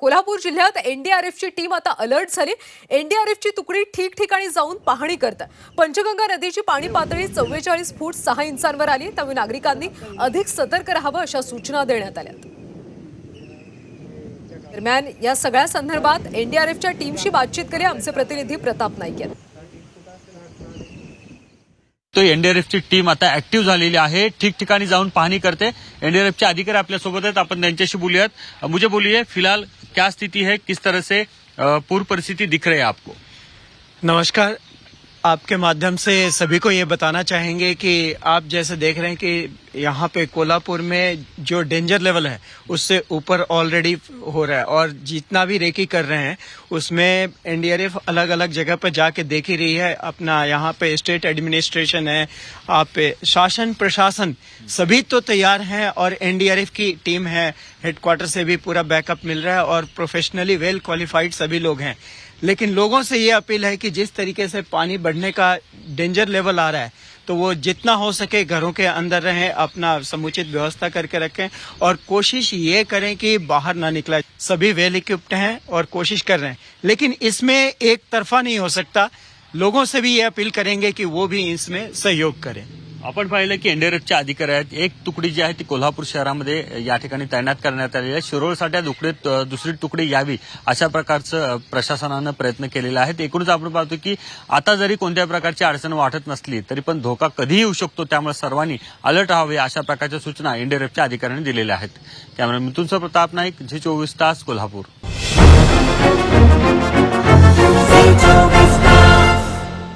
कोल्हापूर जिल्ह्यात एनडीआरएफची टीम आता अलर्ट झाली. एनडीआरएफची तुकडी ठिकठिकाणी जाऊन पाहणी करत. पंचगंगा नदीची पाणी पातळी चव्वेचाळीस फूट सहा इंचांवर आली. त्यामुळे नागरिकांनी अधिक सतर्क राहावं अशा सूचना देण्यात आल्या. दरम्यान या सगळ्या संदर्भात एनडीआरएफच्या टीमशी बातचीत केली. आमचे प्रतिनिधी प्रताप नाईक यांनी तो एनडीआरएफ की टीम आता एक्टिव है आहे. ठिकठिकाणी जाऊन पाहणी करते. एनडीआरएफचे अधिकारी अपने सोबत आपण त्यांच्याशी मुझे बोलिए, फ़िलहाल क्या स्थिति है? किस तरह से पूर्व परिस्थिति दिख रही है आपको? नमस्कार। आपके माध्यम से सभी को ये बताना चाहेंगे कि आप जैसे देख रहे हैं कि यहाँ पे कोल्हापुर में जो डेंजर लेवल है, उससे ऊपर ऑलरेडी हो रहा है। और जितना भी रेकी कर रहे हैं, उसमें एनडीआरएफ अलग अलग जगह पर जाके देख ही रही है। अपना यहाँ पे स्टेट एडमिनिस्ट्रेशन है, आप शासन, प्रशासन सभी तो तैयार हैं और एनडीआरएफ की टीम है। हेडक्वार्टर से भी पूरा बैकअप मिल रहा है और प्रोफेशनली वेल क्वालिफाइड सभी लोग हैं। लेकिन लोगों से ये अपील है कि जिस तरीके से पानी बढ़ने का डेंजर लेवल आ रहा है तो वो जितना हो सके घरों के अंदर रहें, अपना समुचित व्यवस्था करके रखें और कोशिश ये करें कि बाहर ना निकला। सभी वेल इक्विप्ड हैं और कोशिश कर रहे हैं। लेकिन इसमें एक तरफा नहीं हो सकता। लोगों से भी ये अपील करेंगे कि वो भी इसमें सहयोग करें। आपण पाहिलं की एनडीआरएफच्या अधिकारी आहेत एक तुकडी जी आहे ती कोल्हापूर शहरामध्ये या ठिकाणी तैनात करण्यात आलेली आहे. शिरोळसाठी तुकडीत दुसरी तुकडी यावी अशा प्रकारचं प्रशासनानं प्रयत्न केलेला आहे. एकूणच आपण पाहतो की आता जरी कोणत्या प्रकारची अडचण वाटत नसली तरी पण धोका कधीही येऊ शकतो. त्यामुळे सर्वांनी अलर्ट राहावे अशा प्रकारच्या सूचना एनडीआरएफच्या अधिकाऱ्यांनी दिलेल्या आहेत. त्यामुळे मिथुनचा प्रताप नाईक झी चोवीस तास कोल्हापूर.